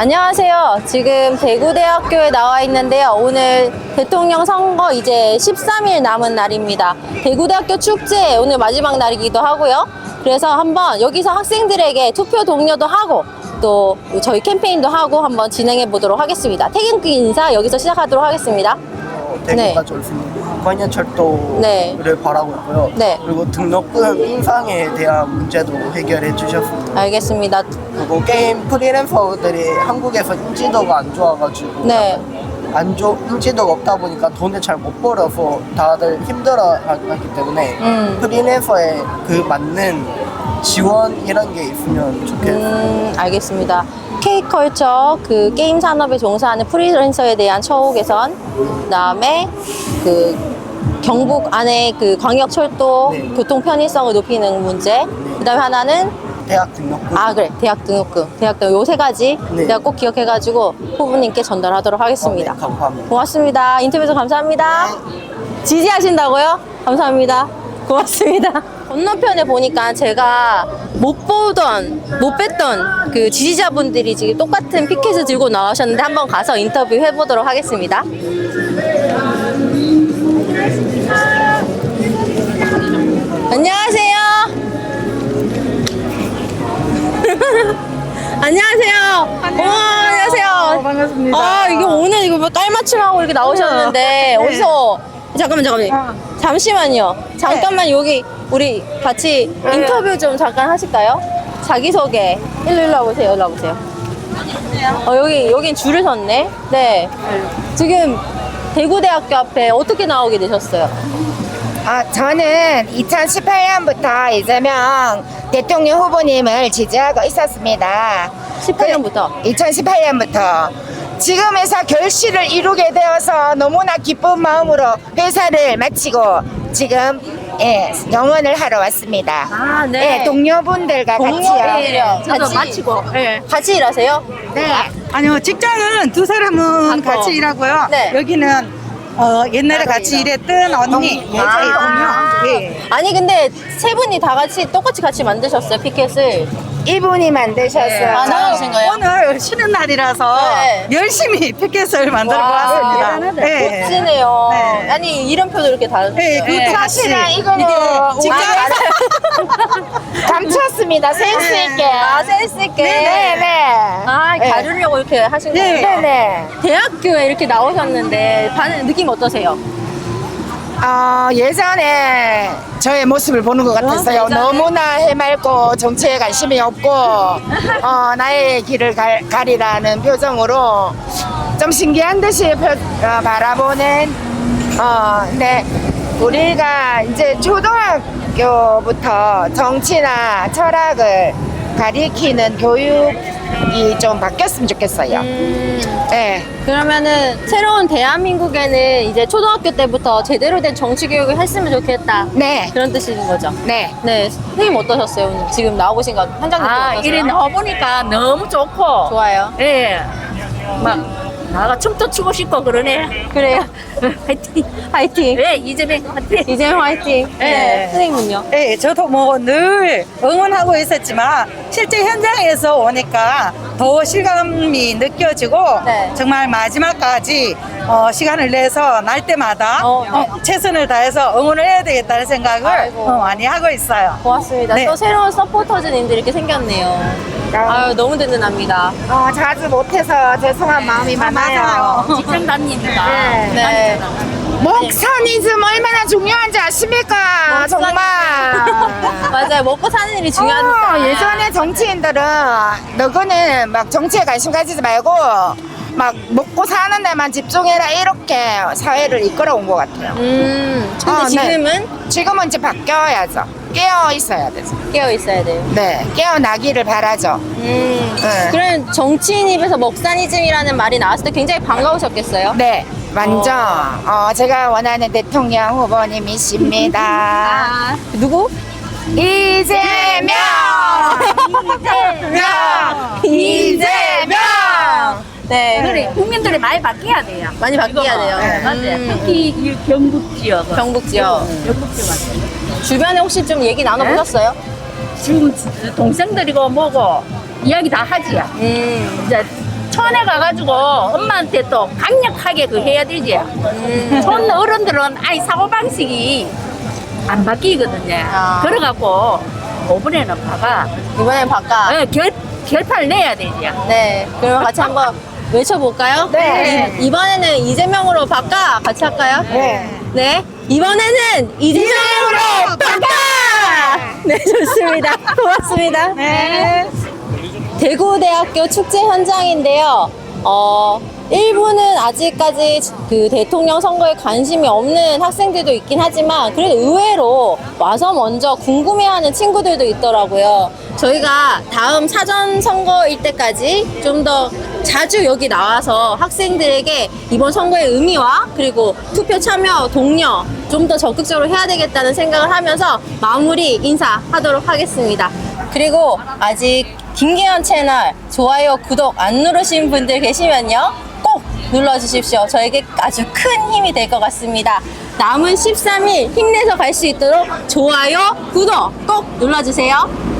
안녕하세요. 지금 대구대학교에 나와 있는데요. 오늘 대통령 선거 이제 13일 남은 날입니다. 대구대학교 축제 오늘 마지막 날이기도 하고요. 그래서 한번 여기서 학생들에게 투표 동료도 하고 또 저희 캠페인도 하고 한번 진행해 보도록 하겠습니다. 퇴근길 인사 여기서 시작하도록 하겠습니다. 대구가 졸습니다. 관여철도를 네. 바라고 있고요. 네. 그리고 등록금 인상에 대한 문제도 해결해 주셨습니다. 알겠습니다. 그리고 게임 프리랜서들이 한국에서 인지도가 안 좋아가지고 네. 안 좋, 인지도가 없다 보니까 돈을 잘 못 벌어서 다들 힘들어 하기 때문에 음. 프리랜서에 그 맞는 지원 이런 게 있으면 좋겠어요. 음, 알겠습니다. K컬처 그 게임 산업에 종사하는 프리랜서에 대한 처우 개선, 그다음에 그 경북 안에 그 광역 철도 네. 교통 편의성을 높이는 문제, 그다음에 하나는 대학 등록금 아 그래 대학 등록금, 대학 등록 요세 가지 네. 내가 꼭 기억해가지고 후보님께 전달하도록 하겠습니다. 어, 네, 감사합니다. 고맙습니다. 인터뷰에서 감사합니다. 지지하신다고요? 감사합니다. 고맙습니다. 건너편에 보니까 제가 못 보던, 못 뵀던 그 지지자분들이 지금 똑같은 피켓을 들고 나오셨는데 한번 가서 인터뷰 해보도록 하겠습니다. 안녕하세요. 안녕하세요. 어머, 안녕하세요. 반갑습니다. 아, 이게 오늘 이거 뭐 깔맞춤하고 이렇게 나오셨는데, 네. 어디서, 잠깐만, 잠깐만. 아. 잠시만요. 잠깐만, 여기, 우리 같이 네. 인터뷰 좀 잠깐 하실까요? 자기소개. 일로, 일로 와보세요, 일로 와보세요. 어, 여기, 여긴 줄을 섰네. 네. 지금 대구대학교 앞에 어떻게 나오게 되셨어요? 아, 저는 2018년부터 이재명 대통령 후보님을 지지하고 있었습니다. 18년부터. 2018년부터. 지금에서 결실을 이루게 되어서 너무나 기쁜 마음으로 회사를 마치고 지금 예, 영원을 하러 왔습니다. 아, 네. 예, 동료분들과 같이요. 동료분들이요. 저도 같이- 마치고. 예. 같이 일하세요? 네. 아니요, 직장은 두 사람은 바꿔. 같이 일하고요. 네. 여기는 어, 옛날에 같이 일했던 언니, 동- 예전 아. 동료. 예. 아니 근데 세 분이 다 같이 똑같이 같이 만드셨어요 피켓을 이분이 만드셨어요. 아, 나눠주신 거예요? 오늘 쉬는 날이라서 네. 열심히 피켓을 만들어 와, 보았습니다. 예. 멋지네요 네. 아니 이름표도 이렇게 다르셨어요 예, 그것도 사실은 같이. 이거는 이게 직장 감췄습니다. 센스 있게. 아 센스 있게 네, 네. 아 네. 가르려고 이렇게 하신 네. 거예요? 네, 네. 대학교에 이렇게 나오셨는데 반응 느낌 어떠세요? 어, 예전에 저의 모습을 보는 것 같았어요. 예전에? 너무나 해맑고 정치에 관심이 없고 어, 나의 길을 갈, 가리라는 표정으로 좀 신기한 듯이 표- 어, 바라보는 어, 근데 우리가 이제 초등학교부터 정치나 철학을 가리키는 교육이 좀 바뀌었으면 좋겠어요. 음, 네. 그러면은 새로운 대한민국에는 이제 초등학교 때부터 제대로 된 정치 교육을 했으면 좋겠다 네. 그런 뜻인 거죠? 네. 네 선생님 어떠셨어요 오늘 지금 나오신 거 현장 느낌 아, 어떠세요? 이래 나와보니까 너무 좋고, 좋아요 예. 막, 나가 춤도 추고 싶고 그러네. 그래요 화이팅. 화이팅 예, 이재명 화이팅. 이재명 화이팅 네. 네. 선생님은요? 예, 저도 뭐 늘 응원하고 있었지만 실제 현장에서 오니까 더 실감이 느껴지고 네. 정말 마지막까지 어, 시간을 내서 날 때마다 어. 어, 최선을 다해서 응원을 해야 되겠다는 생각을 아이고. 어, 많이 하고 있어요. 고맙습니다. 네. 또 새로운 서포터즈님들 이렇게 생겼네요. 아유, 너무 든든합니다. 어, 자주 못해서 죄송한 마음이 많아요. 직장 다닙니다. 네. 네. 목사니즘 얼마나 중요한지 아십니까? 정말. 맞아요. 먹고 사는 일이 중요하니까. 어, 예전에 정치인들은 너거는 막 정치에 관심 가지지 말고 막 먹고 사는 데만 집중해라 이렇게 사회를 이끌어온 것 같아요. 음, 근데 아, 네. 지금은 지금은 이제 바뀌어야죠. 깨어 있어야 되죠. 깨어 있어야 돼요. 네, 깨어나기를 바라죠. 음. 네. 그럼 정치인 입에서 먹사니즘이라는 말이 나왔을 때 굉장히 반가우셨겠어요? 네, 완전 어, 제가 원하는 대통령 후보님이십니다. 아, 누구? 이재명! 이재명! 이재명! 네. 그래, 국민들이 많이 바뀌어야 돼요. 많이 바뀌어야 돼요. 네. 맞아요. 음. 특히 이 경북 지역. 경북 지역. 경북 지역 같은 주변에 혹시 좀 얘기 나눠보셨어요? 지금 동생들이고 뭐고 이야기 다 하지요. 음. 이제 촌에 가가지고 엄마한테 또 강력하게 그 해야 되지. 음. 촌 어른들은 아이 사고 방식이 안 바뀌거든요. 아. 그래갖고 이번에는 봐가 이번엔 바꿔. 어, 결 결판을 내야 되지. 네. 그럼 같이 한번 외쳐볼까요? 네. 이번에는 이재명으로 바꿔. 같이 할까요? 네. 네. 이번에는 이재명으로 바꿔! 네, 좋습니다. 고맙습니다. 네. 대구대학교 축제 현장인데요. 어, 일부는 아직까지 그 대통령 선거에 관심이 없는 학생들도 있긴 하지만 그래도 의외로 와서 먼저 궁금해하는 친구들도 있더라고요. 저희가 다음 사전 선거일 때까지 좀더 자주 여기 나와서 학생들에게 이번 선거의 의미와 그리고 투표 참여 동료 좀더 적극적으로 해야 되겠다는 생각을 하면서 마무리 인사하도록 하겠습니다. 그리고 아직 김기현 채널 좋아요, 구독 안 누르신 분들 계시면요. 꼭 눌러주십시오. 저에게 아주 큰 힘이 될 것 같습니다. 남은 13일 힘내서 갈 수 있도록 좋아요, 구독 꼭 눌러주세요.